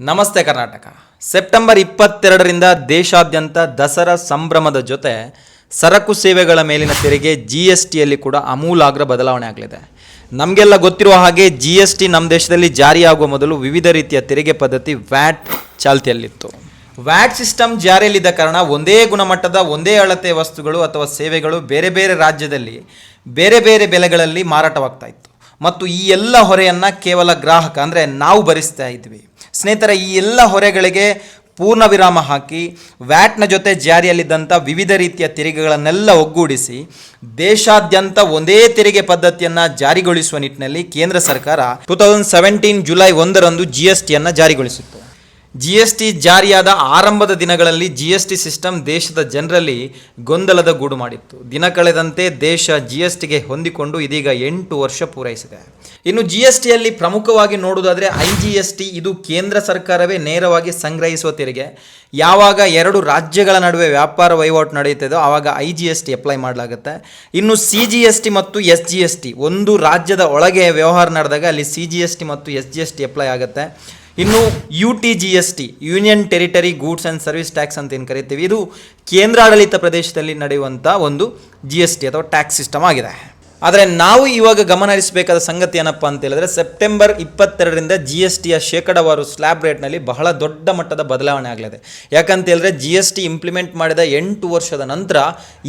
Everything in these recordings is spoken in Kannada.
ನಮಸ್ತೆ ಕರ್ನಾಟಕ. ಸೆಪ್ಟೆಂಬರ್ ಇಪ್ಪತ್ತೆರಡರಿಂದ ದೇಶಾದ್ಯಂತ ದಸರಾ ಸಂಭ್ರಮದ ಜೊತೆ ಸರಕು ಸೇವೆಗಳ ಮೇಲಿನ ತೆರಿಗೆ ಜಿ ಎಸ್ ಟಿಯಲ್ಲಿ ಕೂಡ ಅಮೂಲಾಗ್ರ ಬದಲಾವಣೆ ಆಗಲಿದೆ. ನಮಗೆಲ್ಲ ಗೊತ್ತಿರುವ ಹಾಗೆ ಜಿ ಎಸ್ ಟಿ ನಮ್ಮ ದೇಶದಲ್ಲಿ ಜಾರಿಯಾಗುವ ಮೊದಲು ವಿವಿಧ ರೀತಿಯ ತೆರಿಗೆ ಪದ್ಧತಿ ವ್ಯಾಟ್ ಚಾಲ್ತಿಯಲ್ಲಿತ್ತು. ವ್ಯಾಟ್ ಸಿಸ್ಟಮ್ ಜಾರಿಯಲ್ಲಿದ್ದ ಕಾರಣ ಒಂದೇ ಗುಣಮಟ್ಟದ ಒಂದೇ ಅಳತೆ ವಸ್ತುಗಳು ಅಥವಾ ಸೇವೆಗಳು ಬೇರೆ ಬೇರೆ ರಾಜ್ಯದಲ್ಲಿ, ಬೇರೆ ಬೇರೆ ಬೆಲೆಗಳಲ್ಲಿ ಮಾರಾಟವಾಗ್ತಾ ಇತ್ತು. ಮತ್ತು ಈ ಎಲ್ಲ ಹೊರೆಯನ್ನು ಕೇವಲ ಗ್ರಾಹಕ, ಅಂದರೆ ನಾವು ಭರಿಸ್ತಾ ಇದ್ವಿ. ಸ್ನೇಹಿತರೆ, ಈ ಎಲ್ಲ ಹೊರೆಗಳಿಗೆ ಪೂರ್ಣ ವಿರಾಮ ಹಾಕಿ, ವ್ಯಾಟ್ನ ಜೊತೆ ಜಾರಿಯಲ್ಲಿದ್ದಂಥ ವಿವಿಧ ರೀತಿಯ ತೆರಿಗೆಗಳನ್ನೆಲ್ಲ ಒಗ್ಗೂಡಿಸಿ, ದೇಶಾದ್ಯಂತ ಒಂದೇ ತೆರಿಗೆ ಪದ್ಧತಿಯನ್ನು ಜಾರಿಗೊಳಿಸುವ ನಿಟ್ಟಿನಲ್ಲಿ ಕೇಂದ್ರ ಸರ್ಕಾರ ಟೂ ತೌಸಂಡ್ ಸೆವೆಂಟೀನ್ ಜುಲೈ ಒಂದರಂದು ಜಿ ಎಸ್ ಟಿಯನ್ನು ಜಾರಿಗೊಳಿಸಿತ್ತು. ಜಿ ಎಸ್ ಟಿ ಜಾರಿಯಾದ ಆರಂಭದ ದಿನಗಳಲ್ಲಿ ಜಿ ಎಸ್ ಟಿ ಸಿಸ್ಟಮ್ ದೇಶದ ಜನರಲ್ಲಿ ಗೊಂದಲದ ಗೂಡು ಮಾಡಿತ್ತು ದಿನ ಕಳೆದಂತೆ ದೇಶ ಜಿ ಎಸ್ ಟಿಗೆ ಹೊಂದಿಕೊಂಡು ಇದೀಗ ಎಂಟು ವರ್ಷ ಪೂರೈಸಿದೆ ಇನ್ನು ಜಿ ಎಸ್ ಟಿಯಲ್ಲಿ ಪ್ರಮುಖವಾಗಿ ನೋಡುವುದಾದರೆ ಐ ಜಿ ಎಸ್ ಟಿ ಇದು ಕೇಂದ್ರ ಸರ್ಕಾರವೇ ನೇರವಾಗಿ ಸಂಗ್ರಹಿಸುವ ತೆರಿಗೆ ಯಾವಾಗ ಎರಡು ರಾಜ್ಯಗಳ ನಡುವೆ ವ್ಯಾಪಾರ ವಹಿವಾಟು ನಡೆಯುತ್ತದೋ ಆವಾಗ I G S T apply ಮಾಡಲಾಗುತ್ತೆ ಇನ್ನು ಸಿ ಜಿ ಎಸ್ ಟಿ ಮತ್ತು ಎಸ್ ಜಿ ಎಸ್ ಟಿ ಒಂದು ರಾಜ್ಯದ ಒಳಗೆ ವ್ಯವಹಾರ ನಡೆದಾಗ ಅಲ್ಲಿ ಸಿ ಜಿ ಎಸ್ ಟಿ ಮತ್ತು S G S T apply ಆಗುತ್ತೆ ಇನ್ನು U T G S T union territory goods and service tax ಅಂತ ಏನು ಕರಿತೀವಿ? ಇದು ಕೇಂದ್ರಾಡಳಿತ ಪ್ರದೇಶದಲ್ಲಿ ನಡೆಯುವಂಥ ಒಂದು ಜಿ ಎಸ್ ಟಿ ಅಥವಾ ಟ್ಯಾಕ್ಸ್ ಸಿಸ್ಟಮ್ ಆಗಿದೆ. ಆದರೆ ನಾವು ಇವಾಗ ಗಮನ ಹರಿಸಬೇಕಾದ ಸಂಗತಿ ಏನಪ್ಪ ಅಂತ ಹೇಳಿದ್ರೆ ಸೆಪ್ಟೆಂಬರ್ ಇಪ್ಪತ್ತೆರಡರಿಂದ ಜಿ ಎಸ್ ಟಿಯ ಶೇಕಡವಾರು ಸ್ಲ್ಯಾಬ್ ರೇಟ್ನಲ್ಲಿ ಬಹಳ ದೊಡ್ಡ ಮಟ್ಟದ ಬದಲಾವಣೆ ಆಗಲಿದೆ. ಯಾಕಂತ ಹೇಳಿದ್ರೆ ಜಿ ಎಸ್ ಟಿ ಇಂಪ್ಲಿಮೆಂಟ್ ಮಾಡಿದ ಎಂಟು ವರ್ಷದ ನಂತರ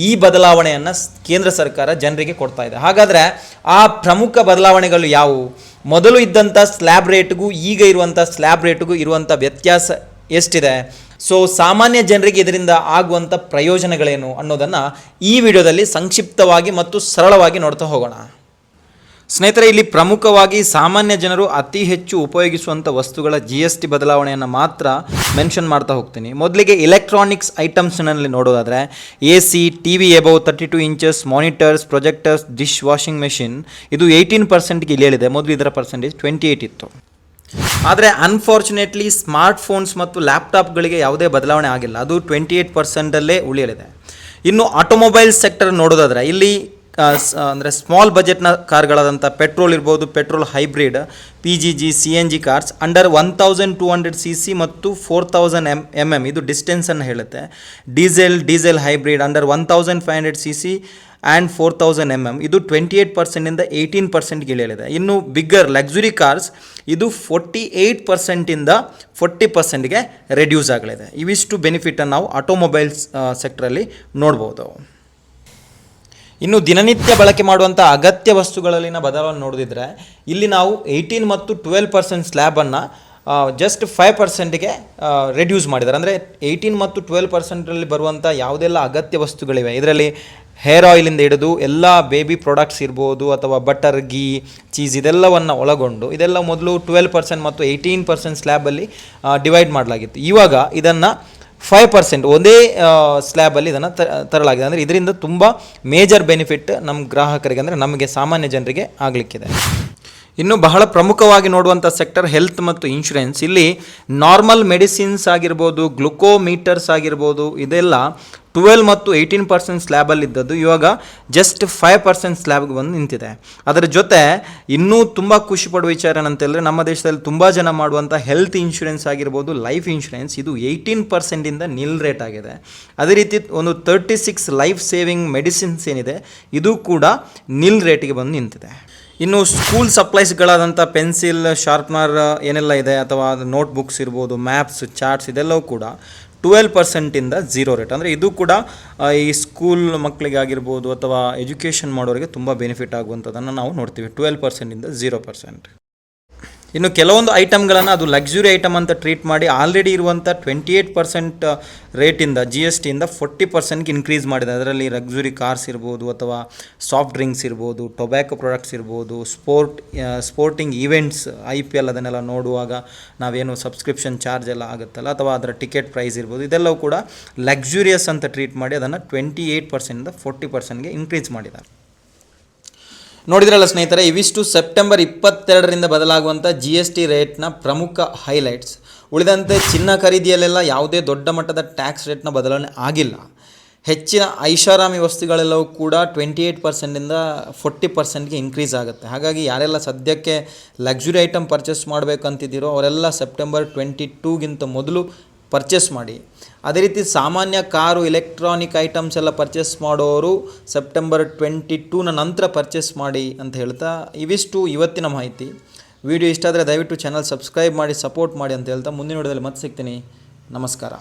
ಈ ಬದಲಾವಣೆಯನ್ನು ಕೇಂದ್ರ ಸರ್ಕಾರ ಜನರಿಗೆ ಕೊಡ್ತಾ ಇದೆ. ಹಾಗಾದರೆ ಆ ಪ್ರಮುಖ ಬದಲಾವಣೆಗಳು ಯಾವುವು? ಮೊದಲು ಇದ್ದಂಥ ಸ್ಲ್ಯಾಬ್ ರೇಟ್ಗೂ ಈಗ ಇರುವಂಥ ಸ್ಲ್ಯಾಬ್ ರೇಟ್ಗೂ ಇರುವಂಥ ವ್ಯತ್ಯಾಸ ಎಷ್ಟಿದೆ? ಸೊ ಸಾಮಾನ್ಯ ಜನರಿಗೆ ಇದರಿಂದ ಆಗುವಂಥ ಪ್ರಯೋಜನಗಳೇನು ಅನ್ನೋದನ್ನು ಈ ವಿಡಿಯೋದಲ್ಲಿ ಸಂಕ್ಷಿಪ್ತವಾಗಿ ಮತ್ತು ಸರಳವಾಗಿ ನೋಡ್ತಾ ಹೋಗೋಣ. ಸ್ನೇಹಿತರೆ, ಇಲ್ಲಿ ಪ್ರಮುಖವಾಗಿ ಸಾಮಾನ್ಯ ಜನರು ಅತಿ ಹೆಚ್ಚು ಉಪಯೋಗಿಸುವಂಥ ವಸ್ತುಗಳ ಜಿ ಎಸ್ ಟಿ ಬದಲಾವಣೆಯನ್ನು ಮಾತ್ರ ಮೆನ್ಷನ್ ಮಾಡ್ತಾ ಹೋಗ್ತೀನಿ. ಮೊದಲಿಗೆ ಎಲೆಕ್ಟ್ರಾನಿಕ್ಸ್ ಐಟಮ್ಸ್ನಲ್ಲಿ ನೋಡೋದಾದರೆ A C T V above thirty two inches monitors projectors dish washing machine ಇದು ಏಯ್ಟೀನ್ ಪರ್ಸೆಂಟ್ಗೆ ಇಲ್ಲಿ ಹೇಳಿದೆ ಮೊದಲು ಇದರ ಪರ್ಸೆಂಟೇಜ್ ಟ್ವೆಂಟಿ ಏಯ್ಟ್ ಇತ್ತು. ಆದರೆ ಅನ್ಫಾರ್ಚುನೇಟ್ಲಿ ಸ್ಮಾರ್ಟ್ ಫೋನ್ಸ್ ಮತ್ತು ಲ್ಯಾಪ್ಟಾಪ್ಗಳಿಗೆ ಯಾವುದೇ ಬದಲಾವಣೆ ಆಗಿಲ್ಲ. ಅದು ಟ್ವೆಂಟಿ ಏಯ್ಟ್ ಪರ್ಸೆಂಟಲ್ಲೇ ಉಳಿಯಲಿದೆ. ಇನ್ನು ಆಟೋಮೊಬೈಲ್ ಸೆಕ್ಟರ್ ನೋಡೋದಾದರೆ, ಇಲ್ಲಿ ಅಂದರೆ ಸ್ಮಾಲ್ ಬಜೆಟ್ನ ಕಾರ್ಗಳಾದಂಥ ಪೆಟ್ರೋಲ್ ಇರ್ಬೋದು petrol hybrid P G G C N G cars under one thousand two hundred C C ಮತ್ತು four thousand M M M ಇದು ಡಿಸ್ಟೆನ್ಸನ್ನು ಹೇಳುತ್ತೆ. Diesel diesel hybrid under one thousand five hundred C C and four thousand M M ಇದು ಟ್ವೆಂಟಿ ಏಯ್ಟ್ ಪರ್ಸೆಂಟಿಂದ ಏಯ್ಟೀನ್ ಪರ್ಸೆಂಟ್ಗೆ ಇಳಿಯಲಿದೆ ಇನ್ನು ಬಿಗ್ಗರ್ ಲಕ್ಸುರಿ ಕಾರ್ಸ್ ಇದು ಫೋರ್ಟಿ ಏಯ್ಟ್ ಪರ್ಸೆಂಟಿಂದ ಫೋರ್ಟಿ ಪರ್ಸೆಂಟ್ಗೆ ರೆಡ್ಯೂಸ್ ಆಗಲಿದೆ. ಇವಿಷ್ಟು ಬೆನಿಫಿಟನ್ನು ನಾವು ಆಟೋಮೊಬೈಲ್ಸ್ ಸೆಕ್ಟ್ರಲ್ಲಿ ನೋಡ್ಬೋದು. ಇನ್ನು ದಿನನಿತ್ಯ ಬಳಕೆ ಮಾಡುವಂಥ ಅಗತ್ಯ ವಸ್ತುಗಳಲ್ಲಿನ ಬದಲಾವಣೆ ನೋಡಿದ್ರೆ ಇಲ್ಲಿ ನಾವು ಏಯ್ಟೀನ್ ಮತ್ತು ಟ್ವೆಲ್ ಪರ್ಸೆಂಟ್ ಸ್ಲ್ಯಾಬನ್ನು ಜಸ್ಟ್ ಫೈವ್ ಪರ್ಸೆಂಟ್ಗೆ ರೆಡ್ಯೂಸ್ ಮಾಡಿದ್ದಾರೆ. ಅಂದರೆ ಏಯ್ಟೀನ್ ಮತ್ತು ಟ್ವೆಲ್ ಪರ್ಸೆಂಟಲ್ಲಿ ಬರುವಂಥ ಯಾವುದೆಲ್ಲ ಅಗತ್ಯ ವಸ್ತುಗಳಿವೆ? ಇದರಲ್ಲಿ ಹೇರ್ ಆಯಿಲಿಂದ ಹಿಡಿದು ಎಲ್ಲ ಬೇಬಿ ಪ್ರಾಡಕ್ಟ್ಸ್ ಇರ್ಬೋದು, ಅಥವಾ ಬಟರ್ ಗೀ ಚೀಸ್ ಇದೆಲ್ಲವನ್ನು ಒಳಗೊಂಡು ಇದೆಲ್ಲ ಮೊದಲು ಟ್ವೆಲ್ ಪರ್ಸೆಂಟ್ ಮತ್ತು ಏಯ್ಟೀನ್ ಪರ್ಸೆಂಟ್ ಸ್ಲ್ಯಾಬಲ್ಲಿ ಡಿವೈಡ್ ಮಾಡಲಾಗಿತ್ತು. ಇವಾಗ ಇದನ್ನು ಫೈವ್ ಪರ್ಸೆಂಟ್ ಒಂದೇ ಸ್ಲ್ಯಾಬಲ್ಲಿ ಇದನ್ನು ತರಲಾಗಿದೆ. ಅಂದರೆ ಇದರಿಂದ ತುಂಬ ಮೇಜರ್ ಬೆನಿಫಿಟ್ ನಮ್ಮ ಗ್ರಾಹಕರಿಗೆ, ಅಂದರೆ ನಮಗೆ ಸಾಮಾನ್ಯ ಜನರಿಗೆ ಆಗಲಿಕ್ಕಿದೆ. ಇನ್ನು ಬಹಳ ಪ್ರಮುಖವಾಗಿ ನೋಡುವಂಥ ಸೆಕ್ಟರ್ ಹೆಲ್ತ್ ಮತ್ತು ಇನ್ಶೂರೆನ್ಸ್ ಇಲ್ಲಿ ನಾರ್ಮಲ್ ಮೆಡಿಸಿನ್ಸ್ ಆಗಿರ್ಬೋದು ಗ್ಲುಕೋಮೀಟರ್ಸ್ ಆಗಿರ್ಬೋದು, ಇದೆಲ್ಲ ಟ್ವೆಲ್ ಮತ್ತು ಏಯ್ಟೀನ್ ಪರ್ಸೆಂಟ್ ಸ್ಲ್ಯಾಬಲ್ಲಿ ಇದ್ದದ್ದು, ಇವಾಗ ಜಸ್ಟ್ ಫೈವ್ ಪರ್ಸೆಂಟ್ ಸ್ಲ್ಯಾಬ್ಗೆ ಬಂದು ನಿಂತಿದೆ. ಅದರ ಜೊತೆ ಇನ್ನೂ ತುಂಬ ಖುಷಿ ಪಡುವ ವಿಚಾರ ಏನಂತ ಹೇಳಿದ್ರೆ ನಮ್ಮ ದೇಶದಲ್ಲಿ ತುಂಬ ಜನ ಮಾಡುವಂಥ ಹೆಲ್ತ್ ಇನ್ಶೂರೆನ್ಸ್ ಆಗಿರ್ಬೋದು ಲೈಫ್ ಇನ್ಶೂರೆನ್ಸ್ ಇದು ಏಯ್ಟೀನ್ ಪರ್ಸೆಂಟಿಂದ ನಿಲ್ ರೇಟ್ ಆಗಿದೆ. ಅದೇ ರೀತಿ ಒಂದು thirty six life saving medicines ಏನಿದೆ, ಇದು ಕೂಡ ನಿಲ್ ರೇಟಿಗೆ ಬಂದು ನಿಂತಿದೆ. ಇನ್ನು ಸ್ಕೂಲ್ ಸಪ್ಲೈಸ್ಗಳಾದಂಥ ಪೆನ್ಸಿಲ್ ಶಾರ್ಪ್ನರ್ ಏನೆಲ್ಲ ಇದೆ, ಅಥವಾ ನೋಟ್ಬುಕ್ಸ್ ಇರ್ಬೋದು ಮ್ಯಾಪ್ಸ್ ಚಾರ್ಟ್ಸ್ ಇದೆಲ್ಲವೂ ಕೂಡ ಟ್ವೆಲ್ ಪರ್ಸೆಂಟಿಂದ ಝೀರೋ ರೇಟ್ ಅಂದರೆ ಇದು ಕೂಡ ಈ ಸ್ಕೂಲ್ ಮಕ್ಕಳಿಗೆ ಆಗಿರ್ಬೋದು ಅಥವಾ ಎಜುಕೇಷನ್ ಮಾಡೋರಿಗೆ ತುಂಬ ಬೆನಿಫಿಟ್ ಆಗುವಂಥದ್ದನ್ನು ನಾವು ನೋಡ್ತೀವಿ. ಟ್ವೆಲ್ ಪರ್ಸೆಂಟಿಂದ ಝೀರೋ ಪರ್ಸೆಂಟ್ ಇನ್ನು ಕೆಲವೊಂದು ಐಟಮ್ಗಳನ್ನು ಅದು ಲಕ್ಸುರಿ ಐಟಮ್ ಅಂತ ಟ್ರೀಟ್ ಮಾಡಿ ಆಲ್ರೆಡಿ ಇರುವಂಥ ಟ್ವೆಂಟಿ ಏಯ್ಟ್ ಪರ್ಸೆಂಟ್ ರೇಟಿಂದ ಜಿ ಎಸ್ ಟಿಯಿಂದ ಫೋರ್ಟಿ ಪರ್ಸೆಂಟ್ಗೆ ಇನ್ಕ್ರೀಸ್ ಮಾಡಿದೆ. ಅದರಲ್ಲಿ ಲಕ್ಸುರಿ ಕಾರ್ಸ್ ಇರ್ಬೋದು ಅಥವಾ ಸಾಫ್ಟ್ ಡ್ರಿಂಕ್ಸ್ ಇರ್ಬೋದು ಟೊಬ್ಯಾಕೋ ಪ್ರಾಡಕ್ಟ್ಸ್ ಇರ್ಬೋದು sport sporting events I P L ಅದನ್ನೆಲ್ಲ ನೋಡುವಾಗ ನಾವೇನು ಸಬ್ಸ್ಕ್ರಿಪ್ಷನ್ ಚಾರ್ಜ್ ಎಲ್ಲ ಆಗುತ್ತಲ್ಲ, ಅಥವಾ ಅದರ ಟಿಕೆಟ್ ಪ್ರೈಸ್ ಇರ್ಬೋದು, ಇದೆಲ್ಲವೂ ಕೂಡ ಲಕ್ಸುರಿಯಸ್ ಅಂತ ಟ್ರೀಟ್ ಮಾಡಿ ಅದನ್ನು ಟ್ವೆಂಟಿ ಏಯ್ಟ್ ಪರ್ಸೆಂಟಿಂದ ಫೋರ್ಟಿ ಪರ್ಸೆಂಟ್ಗೆ ಇನ್ಕ್ರೀಸ್ ಮಾಡಿದ್ದಾರೆ. ನೋಡಿದ್ರಲ್ಲ ಸ್ನೇಹಿತರೆ, ಇವಿಷ್ಟು ಸೆಪ್ಟೆಂಬರ್ ಇಪ್ಪತ್ತೆರಡರಿಂದ ಬದಲಾಗುವಂಥ ಜಿ ಎಸ್ ಟಿ ರೇಟ್ನ ಪ್ರಮುಖ ಹೈಲೈಟ್ಸ್ ಉಳಿದಂತೆ ಚಿನ್ನ ಖರೀದಿಯಲ್ಲೆಲ್ಲ ಯಾವುದೇ ದೊಡ್ಡ ಮಟ್ಟದ ಟ್ಯಾಕ್ಸ್ ರೇಟ್ನ ಬದಲಾವಣೆ ಆಗಿಲ್ಲ. ಹೆಚ್ಚಿನ ಐಷಾರಾಮಿ ವಸ್ತುಗಳೆಲ್ಲವೂ ಕೂಡ ಟ್ವೆಂಟಿ ಏಯ್ಟ್ ಪರ್ಸೆಂಟಿಂದ ಫೋರ್ಟಿ ಪರ್ಸೆಂಟ್ಗೆ ಇನ್ಕ್ರೀಸ್ ಆಗುತ್ತೆ. ಹಾಗಾಗಿ ಯಾರೆಲ್ಲ ಸದ್ಯಕ್ಕೆ ಲಕ್ಸುರಿ ಐಟಮ್ ಪರ್ಚೇಸ್ ಮಾಡಬೇಕಂತಿದ್ದೀರೋ, ಅವರೆಲ್ಲ ಸೆಪ್ಟೆಂಬರ್ ಟ್ವೆಂಟಿ ಟೂಗಿಂತ ಮೊದಲು ಪರ್ಚೇಸ್ ಮಾಡಿ. ಅದೇ ರೀತಿ ಸಾಮಾನ್ಯ ಕಾರು ಎಲೆಕ್ಟ್ರಾನಿಕ್ ಐಟಮ್ಸ್ ಎಲ್ಲ ಪರ್ಚೇಸ್ ಮಾಡೋರು ಸೆಪ್ಟೆಂಬರ್ ಟ್ವೆಂಟಿ ಟೂನ ನಂತರ ಪರ್ಚೇಸ್ ಮಾಡಿ ಅಂತ ಹೇಳ್ತಾ ಇವಿಷ್ಟು ಇವತ್ತಿನ ಮಾಹಿತಿ. ವಿಡಿಯೋ ಇಷ್ಟ ಆದರೆ ದಯವಿಟ್ಟು ಚಾನಲ್ ಸಬ್ಸ್ಕ್ರೈಬ್ ಮಾಡಿ ಸಪೋರ್ಟ್ ಮಾಡಿ ಅಂತ ಹೇಳ್ತಾ ಮುಂದಿನ ವಿಡಿಯೋದಲ್ಲಿ ಮತ್ತೆ ಸಿಗ್ತೀನಿ. ನಮಸ್ಕಾರ.